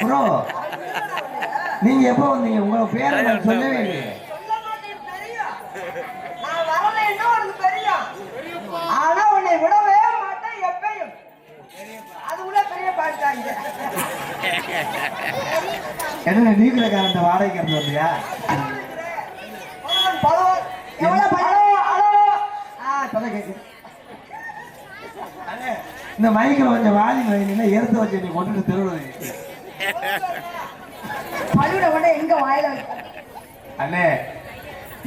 Bro நீங்க எப்போ வந்தீங்க? உங்க பேரை நான் சொல்லவே ஆனா உன்னை விடவே மாட்டேன் எப்பயும். அது கூட பெரிய பாட்டாங்க என்ன நீங்களே கரண்ட் வாடகைக்கு இருந்து வந்தியா? பழம் எவ்வளவு பழம் அளவு ஆ இப்பதான் கேக்குது. இந்த மைக்கில் கொஞ்சம் வாலி வைனா எடுத்து வச்சு நீ கொண்டுட்டு திருடுவது பழுவிட கூட எங்க வாயில அண்ணே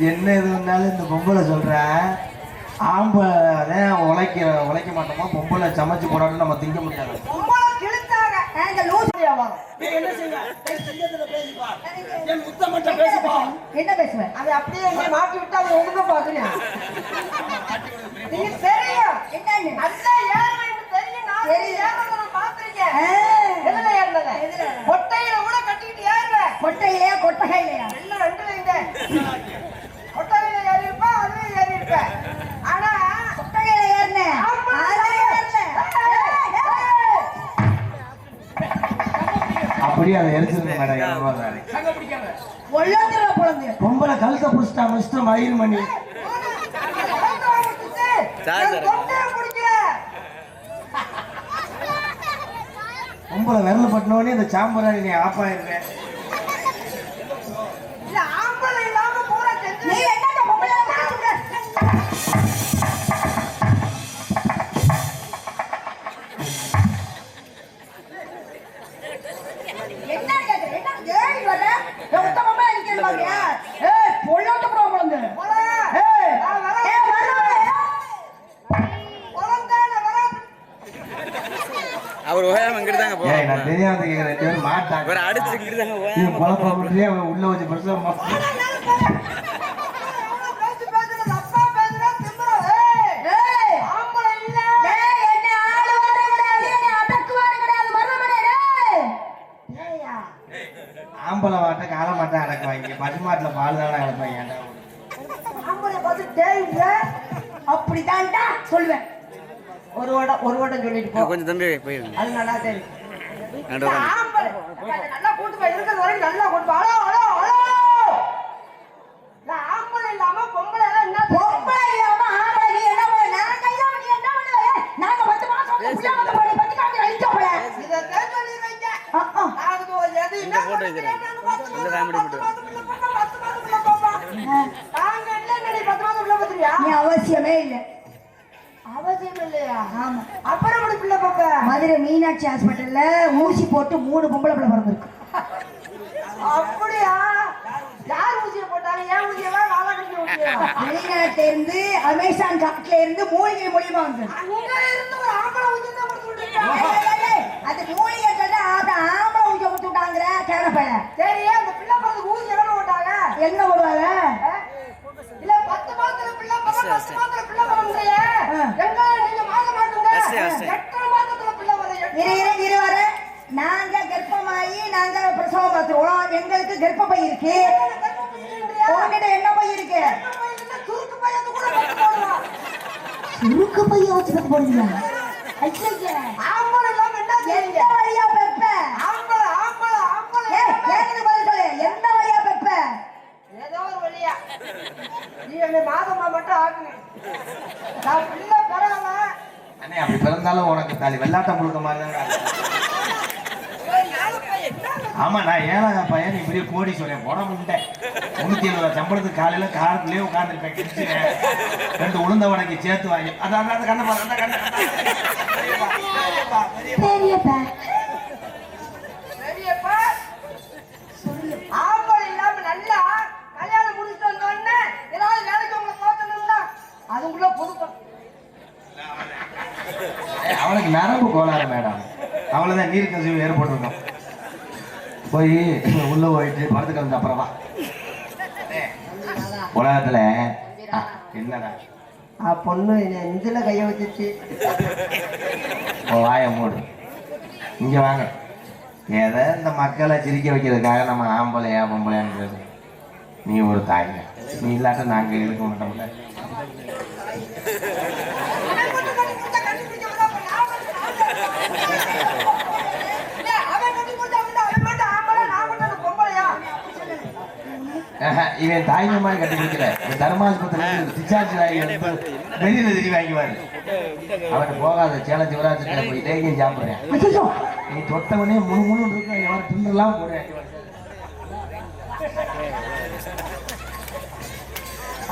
என்ன இது இருந்தாலும் இந்த பொம்பளை சொல்றேன் ஆம்பளை உழைக்க உழைக்க மாட்டோமா? பொம்பளை சமைச்சு போடாலும் நம்ம திங்க முடியாது. என்ன பேசுவேன் அது அப்படியே மாட்டி விட்டு அது நீங்க தெரியும். ஏறுவேன்னு தெரியும். எதுல ஏறுனத. கொட்டையில கூட கட்டிக்கிட்டு ஏறுவேன் கொட்டையிலையா கொட்டகையிலையா எல்லாம் ரெண்டுல இந்த கொட்டையில ஏறி இருப்பேன் அதுலயும் ஏறி இருப்பேன் ஆனா கொட்டகையில ஏறினேன் ஆமா. அதுல ஏறல அப்படியே அதை எரிச்சிருக்க மேடம் ஒல்லாந்திர பொழந்து பொம்பளை கழுத்தை புடிச்சிட்டா மிஸ்டர் மயில் மணி பொம்பளை விரல பட்டினோடனே இந்த சாம்பராணி நீ ஆப்பாயிருவேன் சொல்லிட்டு போ. கொஞ்சம் தம்பி போயிருங்க அது நல்லா. ஆம்பளை நல்லா கூட்டு போய் வரைக்கும் நல்லா ஆம்பளை இல்லாம பொம்பளை எல்லாம் என்ன பொம்பளை இல்லாம ஆம்பளை நீ என்ன பண்ண? நாங்க இல்லாம நீ என்ன பண்ணுவ நாங்க பத்து மாசம் வந்து புள்ள வந்து போய் பத்தி காமி அழிச்ச போல. இதை தான் சொல்லி வைங்க ஆ, ஆ. அதுக்கு ஒரு எது என்ன இந்த photo வைக்கிறேன். இந்த பத்து மட்டும். போட்டா. நாங்க என்ன பத்து நீ அவசியமே இல்ல. அவசியம் இல்லையா? ஆமா. அப்புறம் எப்படி பிள்ளை பாப்ப மதுரை மீனாட்சி ஹாஸ்பிட்டல்ல ஊசி போட்டு மூணு பொம்பளை பிள்ளை பிறந்திருக்கு. அப்படியா? யார் ஊசியை போட்டாங்க ஏன் ஊசியவா நாலாக்கட்டி ஊசியா வெளிநாட்டுல இருந்து அமேசான் காட்டுல இருந்து மூலிகை மூலியமா வந்து அங்க இருந்து ஒரு ஆம்பளை ஊசி தான் கொடுத்து ஏய், விட்டுருக்காங்க. ஏய், ஏய், அது மூலிகை சொல்ல அது ஆம்பளை ஊசி கொடுத்து விட்டாங்கிற கேரப்பைய சரி அந்த பிள்ளை பிறகு ஊசி எவ்வளவு போட்டாங்க என்ன போடுவாங்க அஹ்? இல்ல பத்து மாசத்துல பிள்ளை பிறகு பத்து மாசத்துல பிள்ளை பிறந்தீங்க ஆ. எங்க நீங்க மாச மாட்டுங்க அசை, அசை. எட்டரை மாசத்துல பிள்ளை வர இரு இரு இரு வர நாங்க கர்ப்பமாயி நாங்க பிரசவம் பார்த்துருவோம் எங்களுக்கு கர்ப்பப்பை இருக்கு உங்ககிட்ட என்ன பை இருக்கு சுருக்கு பையத்து கூட பத்து போடலாம் சுருக்கு பைய வச்சு பத்து போடுவீங்க ஐயா ஆம்பளை இல்லாம என்ன எந்த செய்யுங்க வழியா பெப்ப ஆம்பளை ஆம்பளை ஆம்பளை ஏய் கேக்குது பதில் சொல்லு எந்த வழியா பெப்ப ஏதோ ஒரு வழியா நீ என்னை மாதமா மட்டும் ஆக்குங்க நான் பிள்ளை பரவாயில்ல அண்ணே அப்படி காலி வெள்ளாட்டம் கொடுக்க மாதிரி ஆமா நான் ஏழாங்க பையன் இப்படி கோடி சொல்றேன் போட முடியேன் முன்னூத்தி எழுபது சம்பளத்துக்கு காலையில காரத்துலயே உட்காந்துருப்பேன் ரெண்டு உளுந்த வடக்கு சேர்த்து வாங்கி அதான் அந்த கண்ணப்பா பாரு, அந்த கண்ணை பெரியப்பா பெரியப்பா ஆம்பளை இல்லாம நல்லா கல்யாணம் முடிச்சுட்டு வந்த உடனே ஏதாவது வேலைக்கு உங்களை போத்தணும்னா அதுக்குள்ள புதுக்கம் அவனுக்கு நரம்பு கோளாறு மேடம் அவ்வளவுதான் நீர் கசிவு ஏற்பட்டிருக்கும் போய் உள்ள போயிட்டு படுத்து கலந்து அப்புறமா உலகத்துல என்னடா? ஆ பொண்ணு நெஞ்சில கைய வச்சிச்சு. வாயை மூடு. இங்க வாங்க. ஏதோ இந்த மக்களை சிரிக்க வைக்கிறதுக்காக நம்ம ஆம்பளையா பொம்பளையான்னு நீ ஒரு தாய்ங்க. நீ இல்லாட்ட நாங்க இருக்க மாட்டோம்ல அவன் மட்டும் கட்டி கொடுத்தா கட்டி பிடிக்க விடாம நான் மட்டும் நான் இல்ல, அவன் கட்டி கொடுத்தா விட்டா இவன் தாய்மை மாதிரி கட்டி கொடுக்கல. இந்த தர்மாஸ்பத்திரி டிஸ்சார்ஜ் வெளியில திரி வாங்கிவாரு. அவன் போகாத சேலஞ்சு வராது போய் டேக்கியும் சாப்பிடுறேன். நீ தொட்டவனே முழு முழு இருக்க எவன் தின்னெல்லாம் போடுறேன்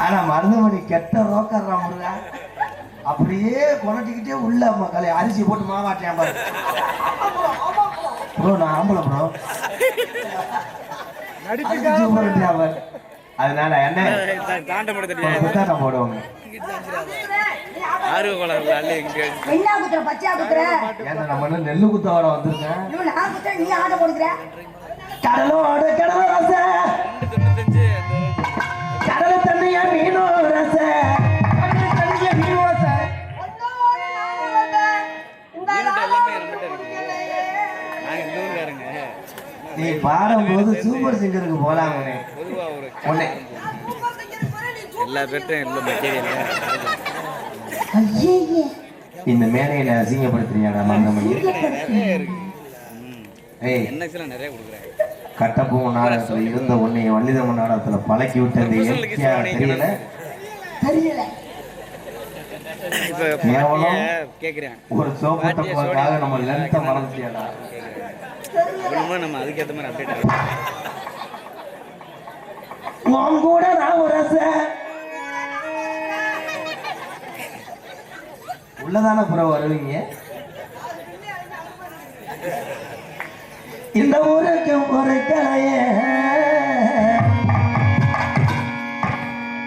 ஆனா மருதமணி கெட்ட ரோக்கர்றா முருகா. அப்படியே கொனட்டிக்கிட்டே உள்ள மக்களை அரிசி போட்டு மாவாட்டியான் பாரு. ப்ரோ நான் ஆம்பளை ப்ரோ. அதனால என்ன? தாண்ட புத்தாட்டம் போடுவாங்க ஆர்வ கோளாறுல என்ன குத்துற பச்சையா குத்துற? ஏன்னா நம்ம இன்னும் நெல்லு குத்த வர வந்திருக்கேன் இன்னும் நான் குத்துற நீ ஆட்டம் போடுக்கிற? கடலோட கடல் ரச. கடல் தண்ணிய மீனோ ரச. கடல் தண்ணிய மீனோ ரச. நீ பாடும்போது சூப்பர் சிங்கருக்கு போலாமே ஒரு எல்லா பேர்ட்டும் இல்லை மெட்டீரியல் இந்த மேடையில அசிங்கப்படுத்துறியாடா மங்கமணி நிறைய இருக்கு. ம். ஏய். நிறைய கொடுக்குறாங்க கட்டப்பூ நாடகத்துல இருந்த உன்னை வள்ளிதம்ம நாடகத்துல பழக்கி விட்ட இந்த இயற்கையா தெரியல? தெரியல. ஒரு சோப்பட்ட போறதுக்காக நம்ம லென்த்த மறந்துட்டியாடா நம்ம அதுக்கேற்ற மாதிரி அப்டேட் ஆகும் உன் கூட நான் ஒரு ரச. உள்ளதான புறம் வருவீங்க? இந்த ஊருக்கு ஒரு கலைய.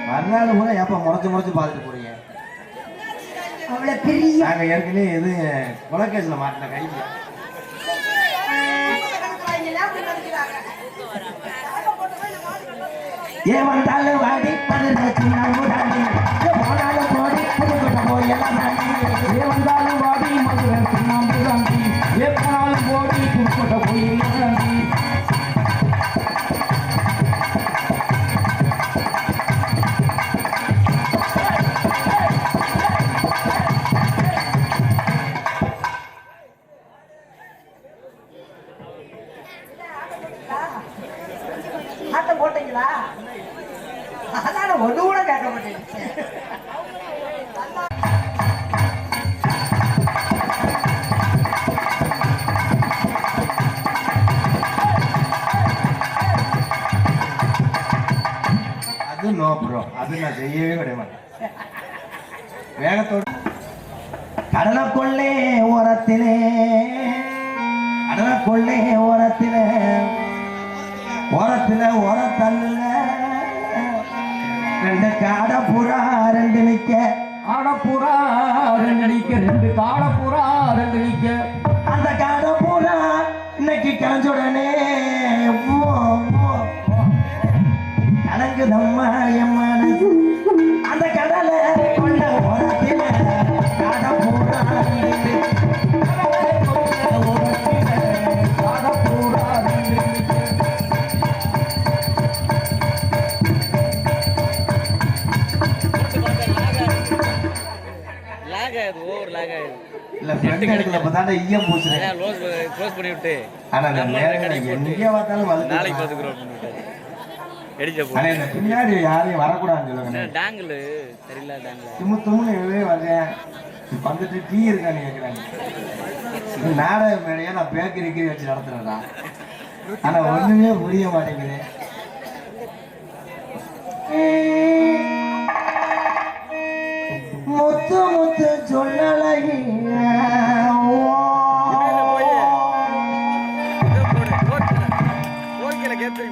மறுநாள் கூட எப்ப முறைச்சு முறைச்சு பார்த்துட்டு போறீங்க? அவ்வளவு பெரிய நாங்க ஏற்கனவே எது கொலகேஸ்ல மாட்டின கையில ஏன் வந்தாலும் வாடி பதினு நம்ம தாண்டி போனாலும் போடி புதுக்கிட்ட போய் எல்லாம் தாண்டி. ஏன் வந்தாலும் வாடி மதுரை நம்ம தாண்டி. ஏ போனாலும் போட்டீங்களா? அதான ஒன்று கூட கேட்க மாட்டேங்குது அது நோ ப்ரோ அது நான் செய்யவே விட மாட்டேன். வேகத்தோடு. கடலக்கொள்ளே ஓரத்திலே கடலக்கொள்ளே ஓரத்திலே ஓரத்திலே ஓரத்தல்ல ரெண்டு காடை புறா ரெண்டு நிக்க. காடை புறா ரெண்டு நிக்க ரெண்டு காடை புறா ரெண்டு நிக்க. அந்த காடை புறா இன்னைக்கு கிளஞ்ச உடனே கணக்கு எம்மா லாக் ஆகுது ஓவர் லாக் ஆகுது. இல்ல ஃப்ரெண்ட் எடுக்கல இப்பதான்டா ஈயம் பூசுறேன். அதான் க்ளோஸ் க்ளோஸ் பண்ணி விட்டு. ஆனா போட்டு எங்க பார்த்தாலும் வந்து நாளைக்கு விட்டாரு. எடிச்ச போ இந்த பின்னாடி யாரையும் வரக்கூடாதுன்னு சொல்லுங்க டேங்கிள் சரியில்ல டேங்கிள் தும்மு தும்முன்னு வர்றேன் வந்துட்டு டீ இருக்கான்னு கேட்குறாங்க நாடக மேடையா நான் பேக்கரி கீழே வச்சு நடத்துறேன்டா. ஆனா ஒண்ணுமே புரிய மாட்டேங்குது. முத்து முத்து சொல்லலகி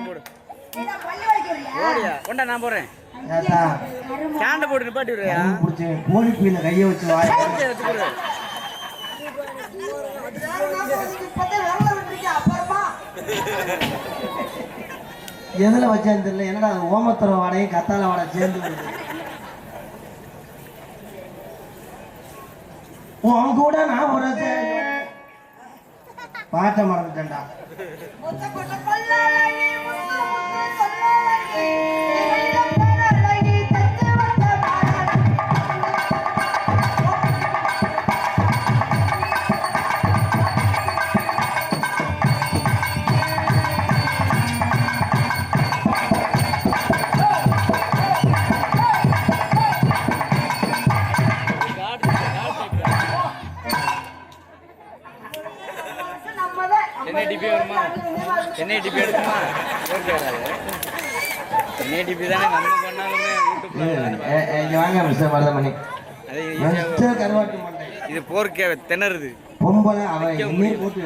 போடு ஓடியா கொண்டா நான் போறேன் ஸ்டாண்ட போட்டு நிப்பாட்டி விடுறியா பிடிச்சி பீல கையை வச்சு வாய் வச்சு போடு எதுல வச்சான்னு தெரியல. என்னடா ஓமத்துற வாடகையும் கத்தால வாட சேர்ந்து வருது உன் கூட நான் ஒரு பாட்டை மறந்துட்டேன்டா என்ன டிபி எடுக்குமா என்ன டிபி தானே நம்ம பண்ணாலுமே வாங்க மிஸ்டர் மண்டை. இது போர்க்கே திணறுது. பொம்பளை அவன் போட்டு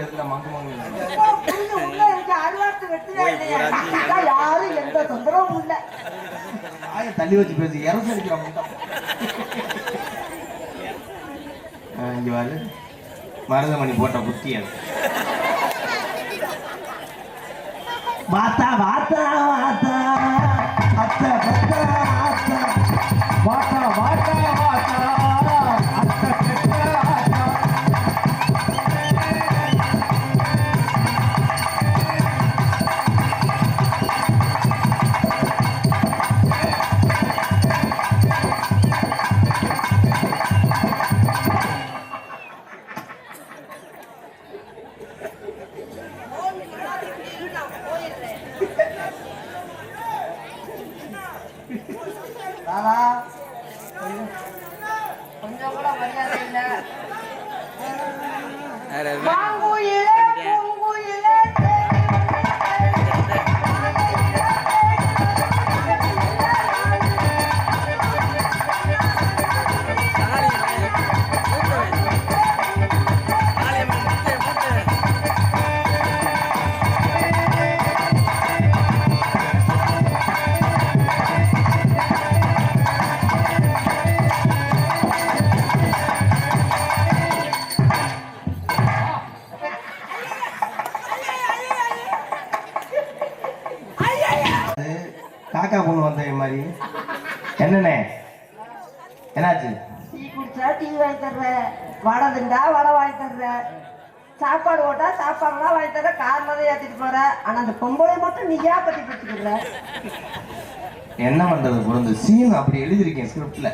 யாரும் எந்த தொந்தரவும் இல்லை தள்ளி வச்சு பேசி இறந்து இங்க மருதமணி போட்ட புத்தி அது. வாத்தா வாத்தா வாத்தா. ராதா கொஞ்சம் கூட மரியாதை இல்லை. என்னண்ணே என்னாச்சு? டீ குடிச்சா டீ வாங்கி தர்றேன் வடை திண்டா வடை வாங்கி தர்றேன் சாப்பாடு போட்டா சாப்பாடுலாம் வாங்கி தர்றேன் காரில் தான் ஏற்றிட்டு போறேன் ஆனா அந்த பொம்பளை மட்டும் நீ ஏன் பத்தி பிடிச்சிக்கிற என்ன பண்றது பொருந்து சீன் அப்படி எழுதியிருக்கேன் ஸ்கிரிப்ட்ல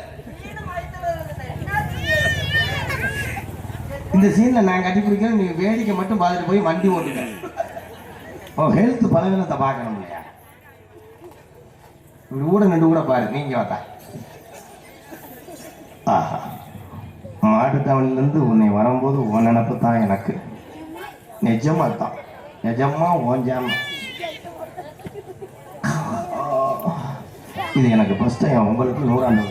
இந்த சீன்ல நான் கட்டி பிடிக்கிறேன் நீ வேடிக்கை மட்டும் பார்த்துட்டு போய் வண்டி ஓட்டுங்க. ஓ ஹெல்த் பலவீனத்தை பார்க்கணும் இல்லையா? இப்படி கூட நின்று கூட பாரு. நீங்க வாத்தா. ஆஹா. மாட்டுத்தாவணிலேருந்து உன்னை வரும்போது உன் நினப்பு தான் எனக்கு நிஜமா தான் நிஜமா ஓஞ்சாம இது எனக்கு ஃபஸ்ட் டைம் உங்களுக்கு நூறாண்டு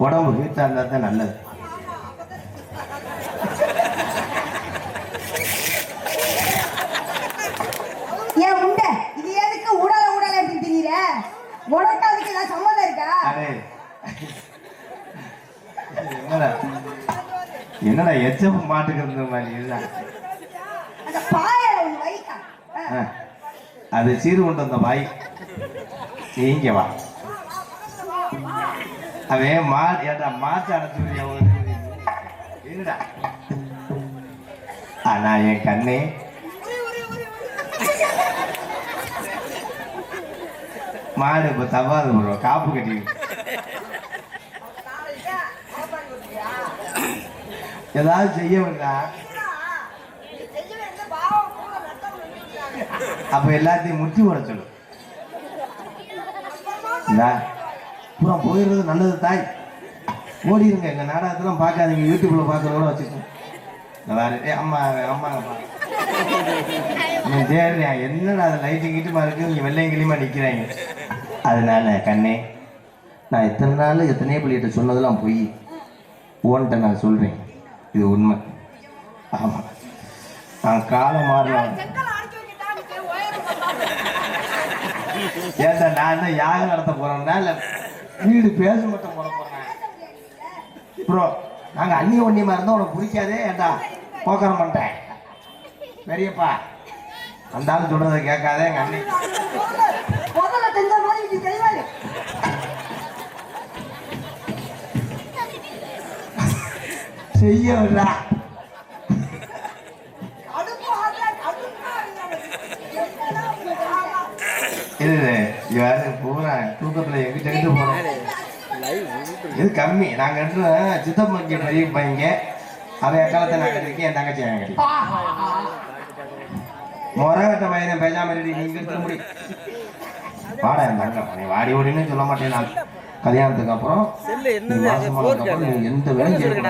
உடம்பு வீட்டாக இருந்தால் தான் நல்லது ஏன் உண்டை இது எதுக்கு உடல உடல எடுத்து திரியிற உனக்கு அதுக்கு ஏதாவது சம்மந்தம் இருக்கா அடே என்னடா என்னடா எச்சம் மாட்டுக்கிறது மாதிரி இதுதான். அது சீர் கொண்டு வந்த பாய். நீ இங்க வா. அவன் மா ஏடா மாட்டு அடைச்சு ஆனா என் கண்ணே. மாடு இப்ப தவாது போடுவோம் காப்பு கட்டி ஏதாவது செய்ய வேண்டாம் அப்ப எல்லாத்தையும் முட்டி போட சொல்லு இந்தா, பூரா போயிடுறது நல்லது தாய். ஓடிடுங்க எங்க நாடகத்தெல்லாம் பார்க்காதீங்க யூடியூப்ல பார்க்கறதோட வச்சுக்கோங்க. நல்லா வேற அம்மா அம்மா நீ சரி என்னடா அது லைட்டு கிட்டமா இருக்கு? நீங்க வெள்ளையும் கிளியுமா நிக்கிறாங்க. அதனால கண்ணே நான் எத்தனை நாள் எத்தனையோ பிள்ளைகிட்ட சொன்னதெல்லாம் போய். ஓன்ட்ட நான் சொல்றேன். இது உண்மை. ஆமா. நான் காலம் மாறலாம் ஏன்டா நான் என்ன யாகம் நடத்த போறேன்னா இல்ல வீடு பேச மட்டும் போட போறேன். ப்ரோ நாங்க அந்நிய ஒன்னியமா இருந்தா உனக்கு பிடிக்காதே ஏன்டா போக்கரம் பண்ணிட்டேன். பெரியப்பா அந்த ஆள் சொல்றதை கேட்காதே எங்க அண்ணி. செய்ய விடுறா பூரா எங்கிட்ட இருந்து இது கம்மி? நாங்கள் எடுத்து சித்தப்பா பெரிய பையங்க அவன் எக்காலத்தை நான் கட்டிருக்கேன் என் தங்கச்சி அவன் கட்டி முறகட்ட பையனை பேசாம நீங்க முடியும். வாடா தங்கம் நீ வாடி ஓடின்னு சொல்ல மாட்டேன் நான். கல்யாணத்துக்கு அப்புறம் எந்த வேலையும்.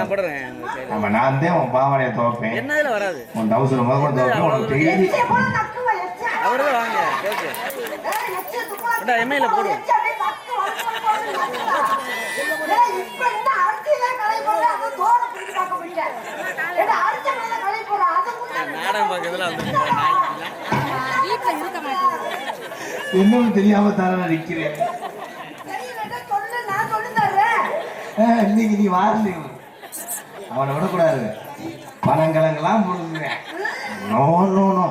நம்ம நான் தான் உன் பாவாடையை துவைப்பேன். என்னதுல வராது? உன் டவுசர் முதல் கூட துவைப்பேன். உனக்கு டெய்லி எச்சை போல நக்குவ, எச்சை. அவர்தான் வாங்க கேக்கு. ஏய், என்னன்னு தெரியாம தர்றேன். ஆஹ், இன்னைக்கு நீ வாரல. அவனை விடக்கூடாது. பழங்கிழங்கெல்லாம் போடுவேன் நோ நோ நோ